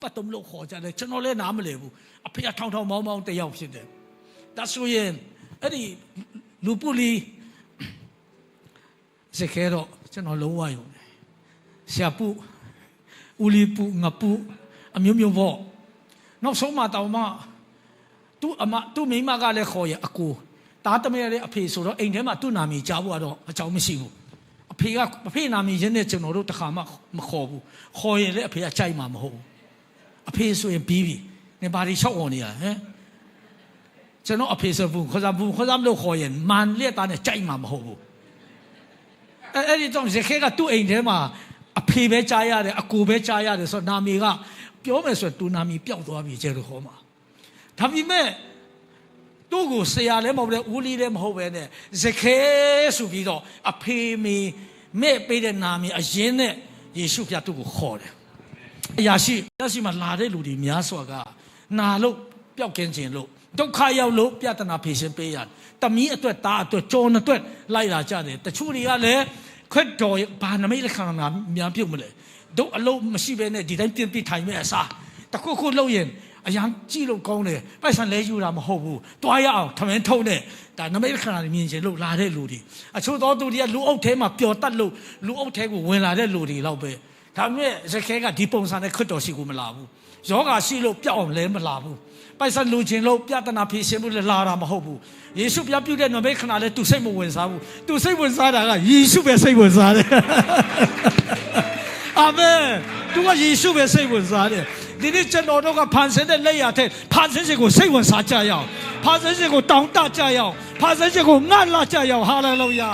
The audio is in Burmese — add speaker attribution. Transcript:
Speaker 1: ပတ်တုံးလို့ခေါ်ကြတယ်ကျွန်တော်လည်းနားမလည်ဘူးအဖေကထောင်ထောင်မောင်းမောင်းတယောက်ဖြစ်တယ်ဒါဆိုရင်အဲ့ဒီလူပုလီစခဲတော့ကျွန်တော်လုံးဝယုံတယ်ဆရာပုဦးလီပုငါပုအမျိုးမျိုးပေါ့နောက်ဆုံးမှတောင်မှသူ့အမသူ့မိန်းမကလည်းခေါ်ရအကိုတားတမဲရတဲ့အဖေဆိုတော့အိမ်ထဲမှာသူ့နာမည်ကြားဖို့ကတော့အကြောင်းမရှိဘူးအဖေကအဖေနာမည်ရင်းနဲ့ကျွန်တော်တို့တခါမှမခေါ်ဘူးခေါ်ရင်လည်းအဖေကကြိုက်မှာမဟုတ်ဘူး အဖေဆိုရင်ပြီးပြီနေပါရီလျှောက်အောင်နေရဟမ်ကျွန်တော်အဖေဆိုဘူးခေါ်စားဘူးခေါ်စားမလို့ခေါ်ရင်မန်လက်သားနဲ့ကြိုက်မှာမဟုတ်ဘူးအဲအဲ့ဒီတော့ဇခေကသူ့အိမ်ထဲမှာအဖေပဲကြားရတယ်အကိုပဲကြားရတယ်ဆိုတော့နာမည်ကပြောမယ်ဆိုရင်သူနာမည်ပျောက်သွားပြီကျဲလို့ခေါ်မှာဒါပေမဲ့သူ့ကိုဆရာလည်းမဟုတ်ဘူးဦးလီလည်းမဟုတ်ပဲနဲ့ဇခေဆိုပြီးတော့အဖေမေမဲ့ပေးတဲ့နာမည်အရင်နဲ့ယေရှုဖျားသူ့ကိုခေါ်တယ် အရာရှိတက်ရှိမှလာတဲ့လူတွေများစွာကနာလို့ပျောက်ကင်းခြင်းလို့ဒုက္ခရောက်လို့ပြဿနာဖြေရှင်းပေးရတယ်။တမီးအတွက်သားအတွက်ကြောနဲ့အတွက်လိုက်လာကြတယ်။တချို့တွေကလည်းခွတ်တော်ဘာနမိတ်လက္ခဏာများပြုတ်မလဲ။တို့အလုံးမရှိဘဲနဲ့ဒီတိုင်းပြင်းပြထိုင်မဲ့အစားတခုခုလုပ်ရင်အရန်ကြည့်လို့ကောင်းတယ်ပိုက်ဆံလဲယူတာမဟုတ်ဘူး။တွားရအောင်ထမင်းထုံးတဲ့ဒါနမိတ်လက္ခဏာတွေမြင်ချင်လို့လာတဲ့လူတွေအချို့သောသူတွေကလူအုပ်ထဲမှာပျော်တတ်လို့လူအုပ်ထဲကိုဝင်လာတဲ့လူတွေလောက်ပဲ။ ဒါပေမဲ့ဇခဲကဒီပုံစံနဲ့ခွတ်တော်ရှိကိုမလာဘူးယောဂါရှိလို့ပြောက်အောင်လည်းမလာဘူးပိုက်ဆံလူချင်းလို့ပြဿနာဖြေရှင်းဖို့လည်းလာတာမဟုတ်ဘူးယေရှုပြပြုတဲ့နမိတ်ခဏလည်းသူစိတ်မဝင်စားဘူးသူစိတ်ဝင်စားတာကယေရှုပဲစိတ်ဝင်စားတယ်အာမင်သူကယေရှုပဲစိတ်ဝင်စားတယ်ဒီနေ့ကျွန်တော်တို့ကဖန်ဆင်းတဲ့လက်ရတဲ့ဖန်ဆင်းခြင်းကိုစိတ်ဝင်စားကြရအောင်ဖန်ဆင်းခြင်းကိုတောင်းတကြရအောင်ဖန်ဆင်းခြင်းကိုငတ်လာကြရအောင်ဟာလေလုယာ